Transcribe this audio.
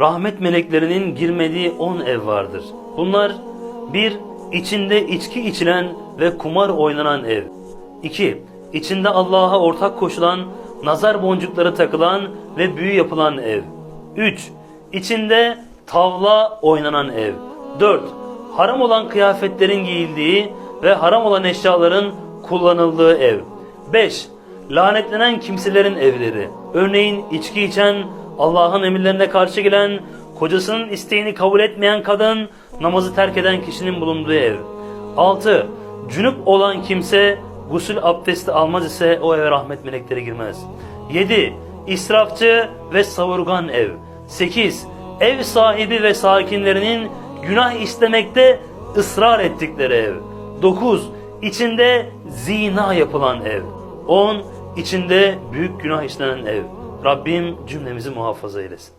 rahmet meleklerinin girmediği 10 ev vardır. Bunlar 1. içinde içki içilen ve kumar oynanan ev. 2. içinde Allah'a ortak koşulan, nazar boncukları takılan ve büyü yapılan ev. 3. içinde tavla oynanan ev. 4. Haram olan kıyafetlerin giyildiği ve haram olan eşyaların kullanıldığı ev. 5. Lanetlenen kimselerin evleri. Örneğin içki içen, Allah'ın emirlerine karşı gelen, kocasının isteğini kabul etmeyen kadın, namazı terk eden kişinin bulunduğu ev. 6. Cünüp olan kimse gusül abdesti almaz ise o eve rahmet melekleri girmez. 7. İsrafçı ve savurgan ev. 8. Ev sahibi ve sakinlerinin günah istemekte ısrar ettikleri ev. 9. İçinde zina yapılan ev. 10. İçinde büyük günah işlenen ev. Rabbim cümlemizi muhafaza eylesin.